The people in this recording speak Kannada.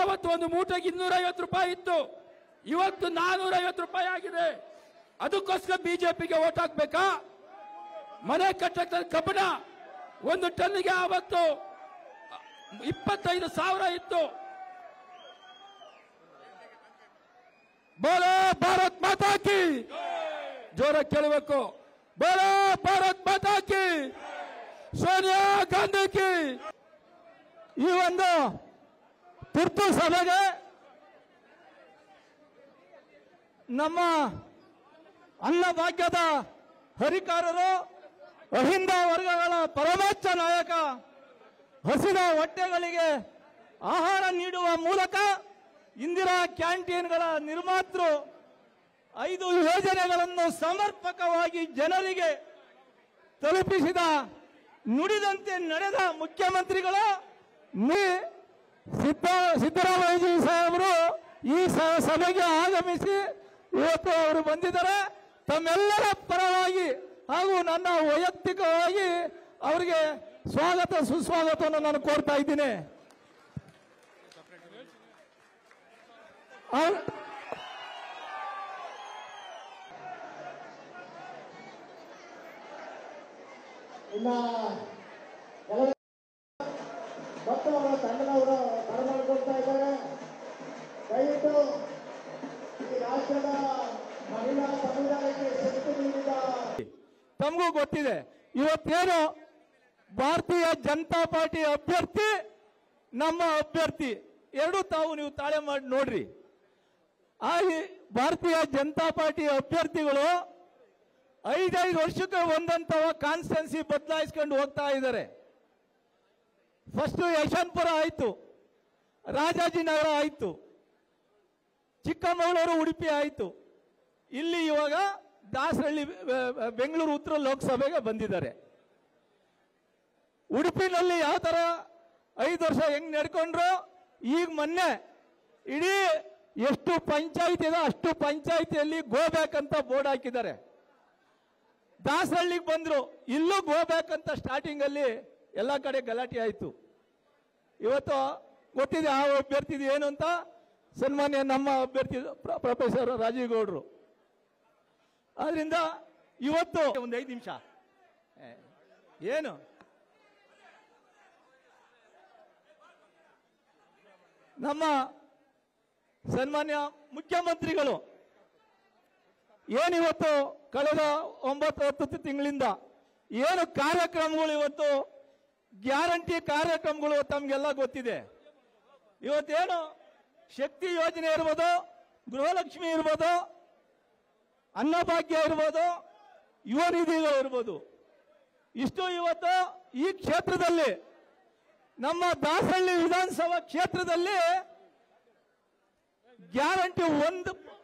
ಆವತ್ತು ಒಂದು ಮೂಟೆಗೆ ಇನ್ನೂರೈವತ್ತು ರೂಪಾಯಿ ಇತ್ತು. ಇವತ್ತು ನಾನೂರೈವತ್ತು ರೂಪಾಯಿ ಆಗಿದೆ. ಅದಕ್ಕೋಸ್ಕರ ಬಿಜೆಪಿಗೆ ಓಟ್ ಹಾಕ್ಬೇಕಾ? ಮನೆ ಕಟ್ಟಕ್ಕೆ ಕಬ್ಬಣ ಒಂದು ಟನ್ಗೆ ಆವತ್ತು ಇಪ್ಪತ್ತೈದು ಸಾವಿರ ಇತ್ತು. ಬೋಲೋ ಭಾರತ್ ಮಾತಾಕಿ ಜೋರ ಕೇಳಬೇಕು. ಬೋಲೋ ಭಾರತ್ ಮಾತಾಕಿ ಸೋನಿಯಾ ಗಾಂಧಿ ಈ ಒಂದು ತುರ್ತು ಸಭೆಗೆ ನಮ್ಮ ಅನ್ನಭಾಗ್ಯದ ಹರಿಕಾರರು, ಅಹಿಂದ ವರ್ಗಗಳ ಪರಮೋಚ್ಚ ನಾಯಕ ಹಸಿದ ಹೊಟ್ಟೆಗಳಿಗೆ ಆಹಾರ ನೀಡುವ ಮೂಲಕ ಇಂದಿರಾ ಕ್ಯಾಂಟೀನ್ಗಳ ನಿರ್ಮಾತೃ ಐದು ಯೋಜನೆಗಳನ್ನು ಸಮರ್ಪಕವಾಗಿ ಜನರಿಗೆ ತಲುಪಿಸಿದ ನುಡಿದಂತೆ ನಡೆದ ಮುಖ್ಯಮಂತ್ರಿಗಳು ಸಿದ್ದ ಸಾಹೇಬರು ಈ ಸಭೆಗೆ ಆಗಮಿಸಿ ಇವತ್ತು ಅವರು ಬಂದಿದ್ದಾರೆ. ತಮ್ಮೆಲ್ಲರ ಪರವಾಗಿ ಹಾಗೂ ನನ್ನ ವೈಯಕ್ತಿಕವಾಗಿ ಅವರಿಗೆ ಸ್ವಾಗತ ಸುಸ್ವಾಗತವನ್ನು ನಾನು ಕೋರ್ತಾ ಇದ್ದೀನಿ. ಇಲ್ಲ ಅವರ ತಂಡದವರು ಬರಮಾಡಿಕೊಳ್ತಾ ಇದ್ದಾರೆ. ದಯವಿಟ್ಟು ಈ ರಾಷ್ಟ್ರದ ಮಹಿಳಾ ಸಮುದಾಯಕ್ಕೆ ಶಕ್ತಿ ನೀಡಿದ ತಮಗೂ ಗೊತ್ತಿದೆ, ಇವತ್ತೇನು ಭಾರತೀಯ ಜನತಾ ಪಾರ್ಟಿ ಅಭ್ಯರ್ಥಿ, ನಮ್ಮ ಅಭ್ಯರ್ಥಿ, ಎರಡು ತಾವು ನೀವು ತಾಳೆ ಮಾಡಿ ನೋಡ್ರಿ. ಆ ಭಾರತೀಯ ಜನತಾ ಪಾರ್ಟಿ ಅಭ್ಯರ್ಥಿಗಳು ಐದೈದು ವರ್ಷಕ್ಕೆ ಒಂದಂತವ ಕಾನ್ಸ್ಟೆನ್ಸಿ ಬದಲಾಯಿಸ್ಕೊಂಡು ಹೋಗ್ತಾ ಇದ್ದಾರೆ. ಫಸ್ಟ್ ಯಶವಂತಪುರ ಆಯಿತು. ರಾಜಾಜಿನಗರ ಆಯಿತು. ಚಿಕ್ಕಮಗಳೂರು, ಉಡುಪಿ ಆಯಿತು. ಇಲ್ಲಿ ಇವಾಗ ದಾಸರಳ್ಳಿ ಬೆಂಗಳೂರು ಉತ್ತರ ಲೋಕಸಭೆಗೆ ಬಂದಿದ್ದಾರೆ. ಉಡುಪಿನಲ್ಲಿ ಯಾವ ಥರ ಐದು ವರ್ಷ ಹೆಂಗ್ ನಡ್ಕೊಂಡ್ರು, ಈಗ ಮೊನ್ನೆ ಇಡೀ ಎಷ್ಟು ಪಂಚಾಯತ್ ಇದೆ, ಅಷ್ಟು ಪಂಚಾಯತಿಯಲ್ಲಿ ಗೋ ಬ್ಯಾಕ್ ಅಂತ ಬೋರ್ಡ್ ಹಾಕಿದ್ದಾರೆ. ದಾಸರಳ್ಳಿಗೆ ಬಂದ್ರು, ಇಲ್ಲೂ ಗೋ ಬ್ಯಾಕ್ ಅಂತ ಸ್ಟಾರ್ಟಿಂಗ್ ಅಲ್ಲಿ ಎಲ್ಲ ಕಡೆ ಗಲಾಟೆ ಆಯ್ತು. ಇವತ್ತು ಗೊತ್ತಿದೆ ಆ ಅಭ್ಯರ್ಥಿ ಏನು ಅಂತ? ಸನ್ಮಾನ್ಯ ನಮ್ಮ ಅಭ್ಯರ್ಥಿ ಪ್ರೊಫೆಸರ್ ರಾಜೀವ್ ಗೌಡ್ರು ಆದ್ರಿಂದ ಇವತ್ತು ಒಂದು ಐದು ನಿಮಿಷ. ಏನು? ನಮ್ಮ ಸನ್ಮಾನ್ಯ ಮುಖ್ಯಮಂತ್ರಿಗಳು ಏನಿವತ್ತು ಕಳೆದ ಒಂಬತ್ತು ಹತ್ತು ತಿಂಗಳಿಂದ ಏನು ಕಾರ್ಯಕ್ರಮಗಳು ಇವತ್ತು ಗ್ಯಾರಂಟಿ ಕಾರ್ಯಕ್ರಮಗಳು ತಮಗೆಲ್ಲ ಗೊತ್ತಿದೆ. ಇವತ್ತೇನು ಶಕ್ತಿ ಯೋಜನೆ ಇರ್ಬೋದು, ಗೃಹಲಕ್ಷ್ಮಿ ಇರ್ಬೋದು, ಅನ್ನಭಾಗ್ಯ ಇರ್ಬೋದು, ಯುವ ನಿಧಿಗಳು ಇರ್ಬೋದು. ಇಷ್ಟು ಇವತ್ತು ಈ ಕ್ಷೇತ್ರದಲ್ಲಿ, ನಮ್ಮ ದಾಸಹಳ್ಳಿ ವಿಧಾನಸಭಾ ಕ್ಷೇತ್ರದಲ್ಲಿ ಗ್ಯಾರಂಟಿ ಒಂದು